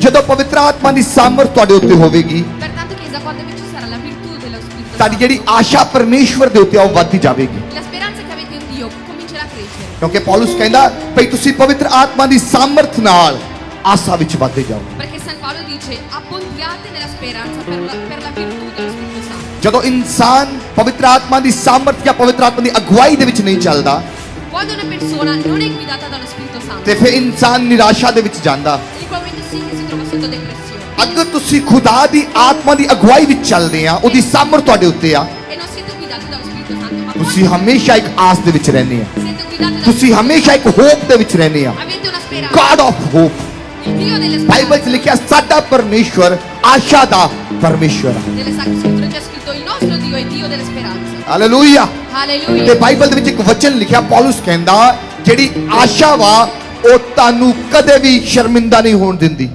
ਜਦ ਪਵਿੱਤਰ ਆਤਮਾ ਦੀ ਸਾਮਰਥ ਤੁਹਾਡੇ ਉੱਤੇ ਹੋਵੇਗੀ Pertanto Chiesa, quando vi ci sarà la virtù dello Spirito ਤੁਹਾਡੀ Santo, ਜਿਹੜੀ ਆਸ਼ਾ ਪਰਮੇਸ਼ਵਰ ਦੇ ਉੱਤੇ ਆ ਉਹ ਵੱਧਦੀ ਜਾਵੇਗੀ la speranza che avete in Dio comincerà a crescere. ਕਿਉਂਕਿ ਪੌਲਸ ਕਹਿੰਦਾ ਭਈ ਤੁਸੀਂ ਪਵਿੱਤਰ ਆਤਮਾ ਦੀ ਸਾਮਰਥ ਨਾਲ ਆਸਾ ਵਿੱਚ ਵੱਧਦੇ ਜਾਓ Perché San Paolo dice abbondiate nella speranza per la, per la virtù dello Spirito Santo. ਜਦੋਂ ਇਨਸਾਨ ਪਵਿੱਤਰ ਆਤਮਾ ਦੀ ਸਾਮਰਥ ਜਾਂ ਪਵਿੱਤਰ ਆਤਮਾ ਦੀ ਅਗਵਾਈ ਦੇ ਵਿੱਚ ਨਹੀਂ ਚੱਲਦਾ Quando una persona non è guidata dallo Spirito Santo, ਤੇ ਫਿਰ ਇਨਸਾਨ ਨਿਰਾਸ਼ਾ ਦੇ ਵਿੱਚ ਜਾਂਦਾ ਅਗਰ ਤੁਸੀਂ ਖੁਦਾ ਦੀ ਆਤਮਾ ਦੀ ਅਗਵਾਈ ਵਿੱਚ ਚੱਲਦੇ ਆ ਉਹਦੀ ਸਾਮਰਥ ਤੁਹਾਡੇ ਉੱਤੇ ਆ E ਤੁਸੀਂ ਹਮੇਸ਼ਾ ਇੱਕ ਆਸ ਦੇ ਵਿੱਚ ਰਹਿੰਦੇ ਆ ਤੁਸੀਂ ਹਮੇਸ਼ਾ ਇੱਕ ਹੋਪ ਦੇ ਵਿੱਚ ਰਹਿੰਦੇ ਆ. ਗॉड ਆਫ ਹੋਪ ਬਾਈਬਲ 'ਚ. ਲਿਖਿਆ ਸਾਡਾ ਪਰਮੇਸ਼ਵਰ ਆਸ਼ਾ ਦਾ ਪਰਮੇਸ਼ਵਰ ਆ Nelle Sacre Scritture c'è scritto il nostro Dio è Dio delle speranze. Hallelujah ਤੇ. ਬਾਈਬਲ ਦੇ ਵਿੱਚ ਇੱਕ ਵਚਨ ਲਿਖਿਆ ਪੌਲਸ ਕਹਿੰਦਾ ਜਿਹੜੀ ਆਸ਼ਾ ਵਾ ਉਹ ਤੁਹਾਨੂੰ ਕਦੇ ਵੀ ਸ਼ਰਮਿੰਦਾ ਨਹੀਂ ਹੋਣ ਦਿੰਦੀ।